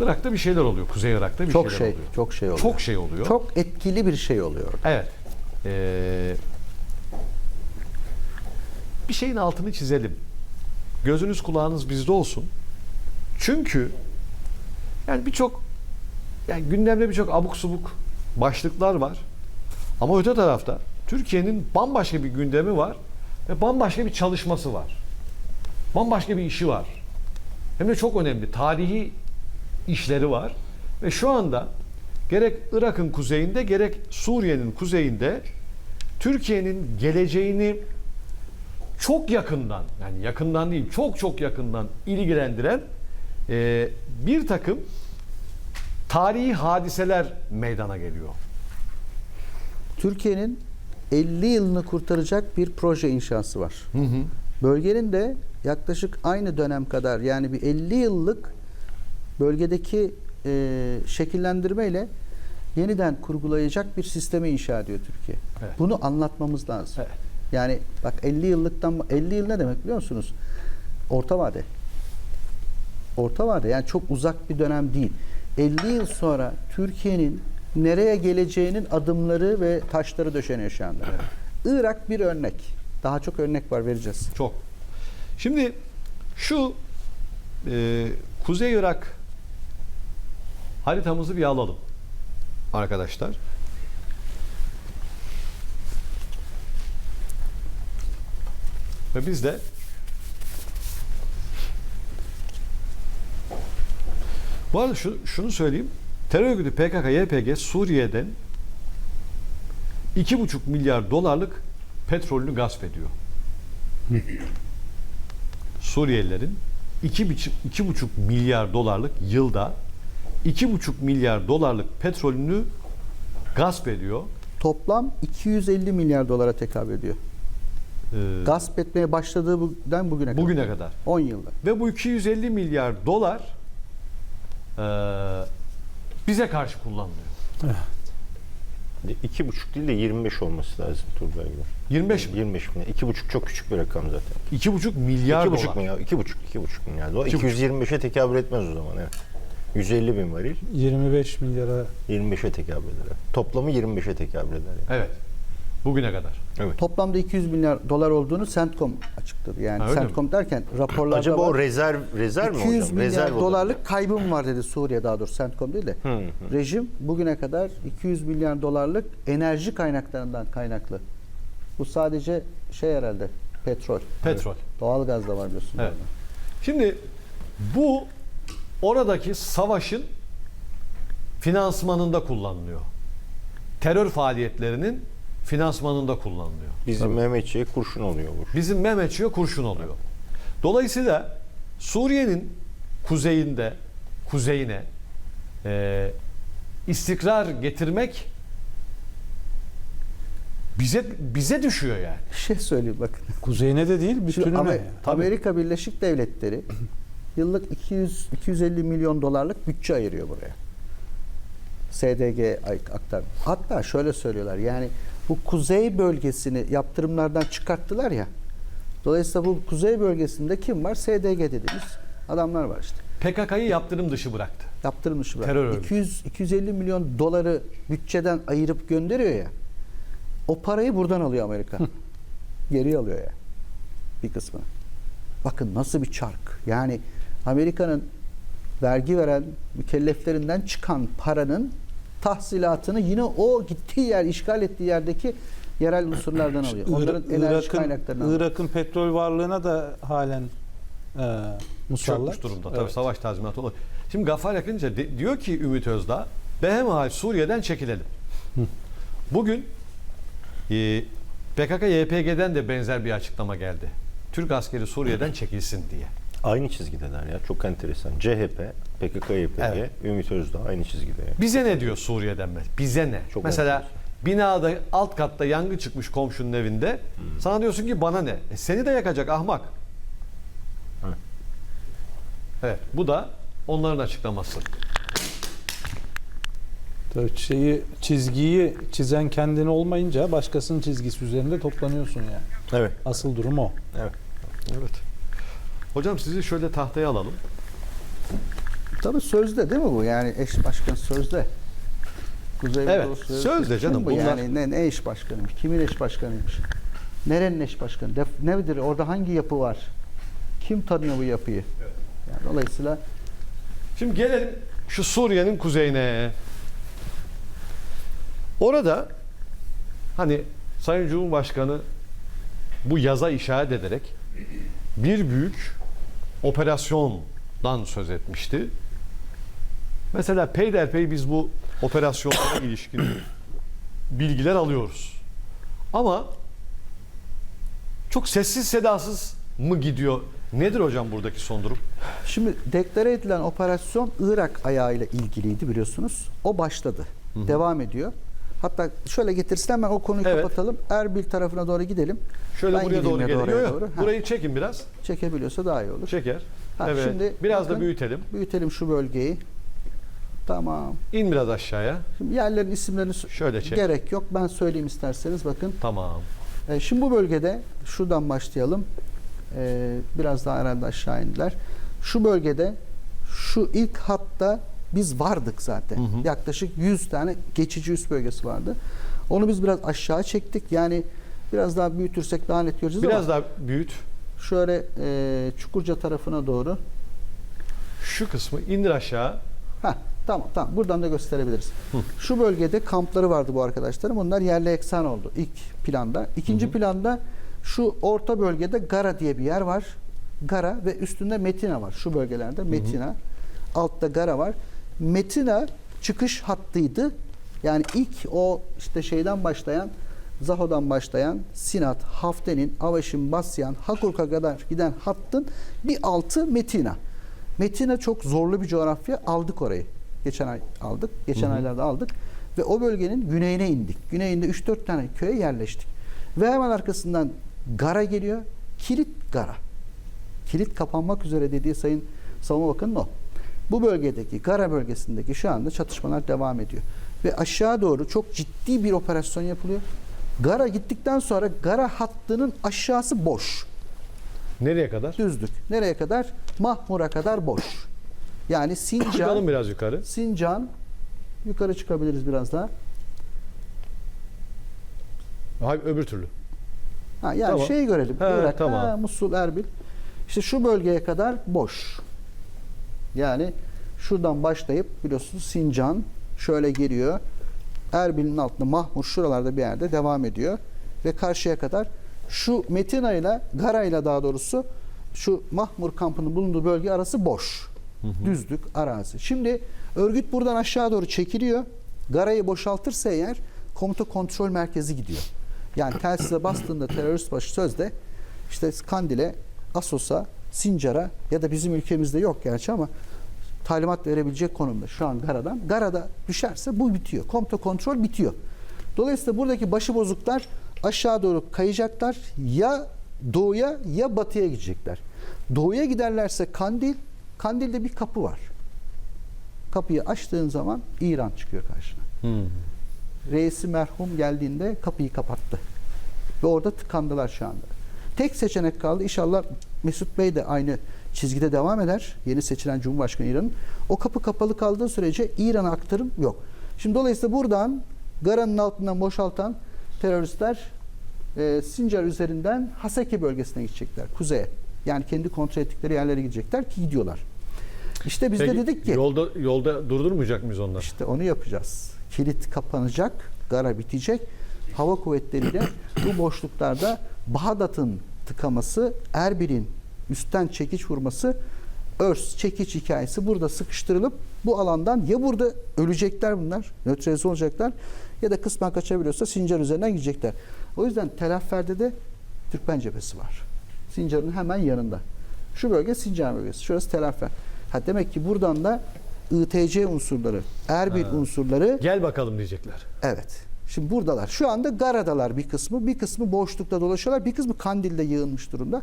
Irak'ta bir şeyler oluyor. Kuzey Irak'ta bir Çok şeyler şey, oluyor. çok şey oluyor. Çok şey oluyor. Çok etkili bir şey oluyor. Evet. Ee, bir şeyin altını çizelim. Gözünüz kulağınız bizde olsun. Çünkü yani birçok yani gündemde birçok abuk subuk başlıklar var. Ama öte tarafta Türkiye'nin bambaşka bir gündemi var ve bambaşka bir çalışması var. Bambaşka bir işi var. Hem de çok önemli. Tarihi işleri var. Ve şu anda gerek Irak'ın kuzeyinde gerek Suriye'nin kuzeyinde Türkiye'nin geleceğini çok yakından yani yakından değil çok çok yakından ilgilendiren e, bir takım tarihi hadiseler meydana geliyor. Türkiye'nin 50 yılını kurtaracak bir proje inşası var. Bölgenin de yaklaşık aynı dönem kadar yani bir 50 yıllık bölgedeki e, şekillendirmeyle yeniden kurgulayacak bir sistemi inşa ediyor Türkiye. Evet. Bunu anlatmamız lazım. Evet. Yani bak 50 yıllıktan 50 yıl ne demek biliyor musunuz? Orta vade. Orta vade yani çok uzak bir dönem değil. 50 yıl sonra Türkiye'nin nereye geleceğinin adımları ve taşları döşeniyor şu anda. Irak bir örnek. Daha çok örnek var vereceğiz. Çok. Şimdi şu e, Kuzey Irak haritamızı bir alalım arkadaşlar. Ve biz de Bu arada şu, şunu söyleyeyim. Terör örgütü PKK-YPG Suriye'den 2,5 milyar dolarlık petrolünü gasp ediyor. Suriyelilerin 2,5 2,5 milyar dolarlık yılda 2,5 milyar dolarlık petrolünü gasp ediyor. Toplam 250 milyar dolara tekabül ediyor. Ee, Gasp etmeye başladığından bugüne kadar. bugüne kadar. 10 yılda. Ve bu 250 milyar dolar eee, bize karşı kullanılıyor. İki buçuk değil de 25 olması lazım Turgay gibi. 25 mi? 25 mi? İki buçuk çok küçük bir rakam zaten. 2,5 milyar İki dolar. buçuk mu ya? İki buçuk, iki buçuk milyar dolar. İki buçuk. 225'e tekabül etmez o zaman evet. 150 bin varil 25 milyara 25'e tekabül eder. Toplamı 25'e tekabül eder. Yani. Evet. Bugüne kadar. Evet. Toplamda 200 milyar dolar olduğunu CENTCOM açıkladı. Yani Ha, CENTCOM derken raporlarda Acaba var. o rezerv rezerv mi 200 hocam? milyar rezerv olabilir. dolarlık kaybım var dedi Suriye daha doğrusu CENTCOM değil de. Hı, hı. Rejim bugüne kadar 200 milyar dolarlık enerji kaynaklarından kaynaklı. Bu sadece şey herhalde petrol. Petrol. Doğalgaz da var biliyorsun. Evet. orada. Şimdi bu oradaki savaşın finansmanında kullanılıyor. Terör faaliyetlerinin finansmanında kullanılıyor. Bizim Mehmetçiğe kurşun oluyor bu. Bizim Mehmetçiğe kurşun oluyor. Dolayısıyla Suriye'nin kuzeyinde, kuzeyine e, istikrar getirmek bize bize düşüyor yani. Bir şey söyleyeyim bakın. kuzeyine de değil bütününe. Amer-. Amerika Birleşik Devletleri yıllık 200 250 milyon dolarlık bütçe ayırıyor buraya. SDG aktar. Hatta şöyle söylüyorlar. Yani bu kuzey bölgesini yaptırımlardan çıkarttılar ya. Dolayısıyla bu kuzey bölgesinde kim var? SDG dediğimiz adamlar var işte. PKK'yı yaptırım dışı bıraktı. Yaptırılmış bırak. Terör örgütü. 200 250 milyon doları bütçeden ayırıp gönderiyor ya. O parayı buradan alıyor Amerika. Geri alıyor ya. Bir kısmı. Bakın nasıl bir çark. Yani Amerika'nın vergi veren mükelleflerinden çıkan paranın tahsilatını yine o gittiği yer, işgal ettiği yerdeki yerel unsurlardan alıyor. Onların Irak- enerji kaynaklarını alıyor. Irak'ın petrol varlığına da halen e, musallat. Çökmüş durumda. Tabii Evet. savaş tazminatı olur. Şimdi Gaffar yakınca de- diyor ki Ümit Özdağ, behemhal Suriye'den çekilelim. Bugün e, PKK-YPG'den de benzer bir açıklama geldi. Türk askeri Suriye'den çekilsin diye. Aynı çizgideler ya. Çok enteresan. CHP, PKK, YPG, Evet. Ümit Özdağ aynı çizgide. ya. Bize ne diyor Suriye'den mi? Bize ne? Çok Mesela enteresan. binada alt katta yangın çıkmış komşunun evinde. Sana diyorsun ki bana ne? E, seni de yakacak ahmak. Evet. Evet, bu da onların açıklaması. Tabii şeyi çizgiyi çizen kendini olmayınca başkasının çizgisi üzerinde toplanıyorsun yani. Evet. Asıl durum o. Evet. Evet. Hocam sizi şöyle tahtaya alalım. Tabii sözde değil mi bu? Yani eş başkan sözde. Kuzey Evet, Doğu sözde canım, bu bunlar- Yani ne, ne eş başkanıymış? Kimin eş başkanıymış? Nerenin eş başkanı? Def- nedir? Orada hangi yapı var? Kim tanıyor bu yapıyı? Yani dolayısıyla Şimdi gelelim şu Suriye'nin kuzeyine. Orada hani Sayın Cumhurbaşkanı bu yaza işaret ederek bir büyük operasyondan söz etmişti. Mesela peyderpey biz bu operasyonlara ilişkin bilgiler alıyoruz. Ama çok sessiz sedasız mı gidiyor? Nedir hocam buradaki son durum? Şimdi deklare edilen operasyon Irak ayağıyla ilgiliydi biliyorsunuz. O başladı. Devam ediyor. Hatta şöyle getirsin hemen o konuyu Evet. kapatalım. Erbil tarafına doğru gidelim. Şöyle Ben buraya gideyim doğru ya da geliyor. Yok, doğru. Ha. Burayı çekin biraz. Çekebiliyorsa daha iyi olur. Çeker. Ha, evet. şimdi biraz da bakın. büyütelim. Büyütelim şu bölgeyi. Tamam. İn biraz aşağıya. Şimdi yerlerin isimlerini Şöyle çek. gerek yok. Ben söyleyeyim isterseniz bakın. Tamam. E, şimdi bu bölgede şuradan başlayalım. E, biraz daha herhalde aşağı indiler. Şu bölgede şu ilk hatta biz vardık zaten. Hı hı. Yaklaşık 100 tane geçici üst bölgesi vardı. Onu biz biraz aşağı çektik. Yani biraz daha büyütürsek daha net göreceğiz Biraz ama daha büyüt. şöyle e, Çukurca tarafına doğru. Şu kısmı indir aşağı. Heh, tamam tamam buradan da gösterebiliriz. Şu bölgede kampları vardı bu arkadaşlarım. Bunlar yerle eksan oldu ilk planda. İkinci planda şu orta bölgede Gara diye bir yer var. Gara ve üstünde Metina var. Şu bölgelerde Metina. Altta Gara var. Metina çıkış hattıydı. Yani ilk o işte şeyden başlayan Zaho'dan başlayan Sinat, Haften'in, Avaşin, Basyan, Hakurk'a kadar giden hattın bir altı Metina. Metina çok zorlu bir coğrafya. Aldık orayı. Geçen ay aldık. Geçen aylarda aldık. Ve o bölgenin güneyine indik. Güneyinde 3-4 tane köye yerleştik. Ve hemen arkasından Gara geliyor. Kilit Gara. Kilit kapanmak üzere dediği Sayın Savunma Bakanı'nın o. Bu bölgedeki Gara bölgesindeki şu anda çatışmalar devam ediyor. Ve aşağı doğru çok ciddi bir operasyon yapılıyor. Gara gittikten sonra Gara hattının aşağısı boş. Nereye kadar? Düzlük. Nereye kadar? Mahmur'a kadar boş. Yani Çıkalım Sincan, biraz yukarı. Sincan yukarı çıkabiliriz biraz daha. Hayır öbür türlü. Ha, yani Tamam. şeyi görelim. He, Irak, tamam. ha, Musul, Erbil. İşte şu bölgeye kadar boş. Yani şuradan başlayıp biliyorsunuz Sincan şöyle geliyor. Erbil'in altında Mahmur şuralarda bir yerde devam ediyor. Ve karşıya kadar şu Metina ile Gara ile daha doğrusu şu Mahmur kampının bulunduğu bölge arası boş. Düzlük, arazi. Şimdi örgüt buradan aşağı doğru çekiliyor. Garayı boşaltırsa eğer komuta kontrol merkezi gidiyor. Yani telsize bastığında terörist başı sözde işte Kandil'e, Asos'a, Sincar'a ya da bizim ülkemizde yok gerçi ama talimat verebilecek konumda şu an Gara'dan. Gara'da düşerse bu bitiyor. Komuta kontrol bitiyor. Dolayısıyla buradaki başıbozuklar aşağı doğru kayacaklar. Ya doğuya ya batıya gidecekler. Doğuya giderlerse Kandil, Kandil'de bir kapı var. Kapıyı açtığın zaman İran çıkıyor karşına. Reisi merhum geldiğinde kapıyı kapattı. Ve orada tıkandılar şu anda. Tek seçenek kaldı. İnşallah Mesut Bey de aynı çizgide devam eder. Yeni seçilen Cumhurbaşkanı İran'ın. O kapı kapalı kaldığı sürece İran'a aktarım yok. Şimdi dolayısıyla buradan Gara'nın altından boşaltan teröristler e, Sincar üzerinden Haseki bölgesine gidecekler. Kuzeye. Yani kendi kontrol ettikleri yerlere gidecekler ki gidiyorlar. İşte biz de Peki, dedik ki Yolda, yolda durdurmayacak mıyız onlar? işte onu yapacağız. Kilit kapanacak, gara bitecek. Hava kuvvetleriyle bu boşluklarda Bağdat'ın tıkaması, Erbil'in üstten çekiç vurması, örs, çekiç hikayesi burada sıkıştırılıp bu alandan ya burada ölecekler bunlar, nötralize olacaklar ya da kısmen kaçabiliyorsa Sincar üzerinden gidecekler. O yüzden Tel Affer'de de Türkmen cephesi var. Sincar'ın hemen yanında. Şu bölge Sincar bölgesi. Şurası Tel Affer. Ha demek ki buradan da ITC unsurları, Erbil Ha. unsurları Gel bakalım diyecekler. evet. Şimdi buradalar. Şu anda Gara'dalar bir kısmı. Bir kısmı boşlukta dolaşıyorlar. Bir kısmı Kandil'de yığılmış durumda.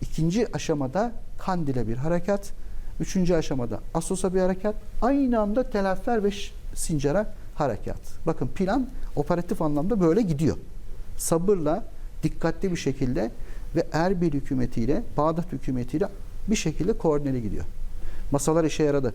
İkinci aşamada Kandil'e bir harekat. Üçüncü aşamada Asos'a bir harekat. Aynı anda Tel Affer ve Sincar'a harekat. Bakın plan operatif anlamda böyle gidiyor. Sabırla, dikkatli bir şekilde ve Erbil hükümetiyle, Bağdat hükümetiyle bir şekilde koordineli gidiyor. Masalar işe yaradı.